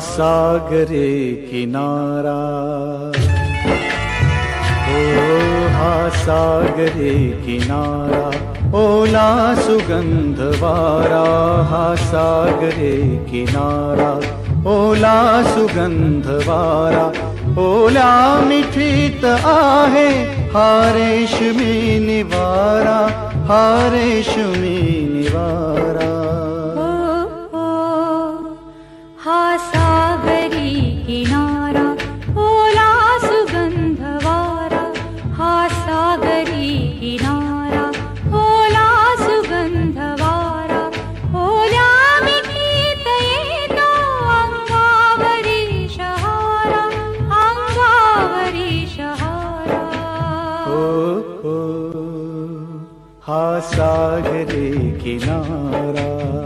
सागरे किनारा। ओ हा सागरे किनारा। ओला सुगन्धवारा हा सागरे किनारा। ओला सुगन्धवारा ओला मिठीत आहे हा रेशमी निवारा हा रेशमी निवारा हा सागरे किनारा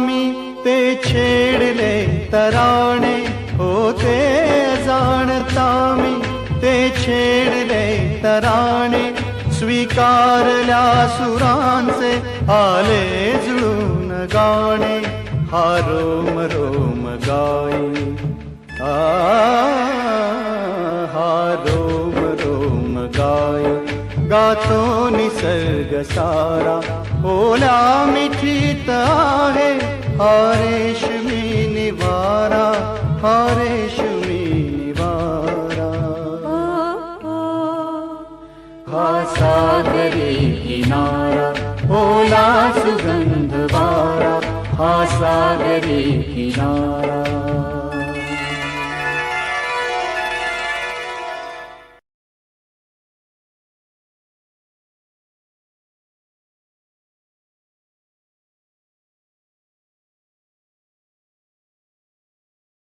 मी ते छेडले तराणे. होते अजाणता मी ते छेडले तराणे. स्वीकारल्या सुरांचे आले जुळून गाणे. हा रोम रोम गाई. आ गातो निसर्ग सारा। ओला मिठीत आहे हा रेशमी निवारा हा रेशमी निवारा। हा सागरे किनारा ओला सुगंध वारा हा सागरे किनारा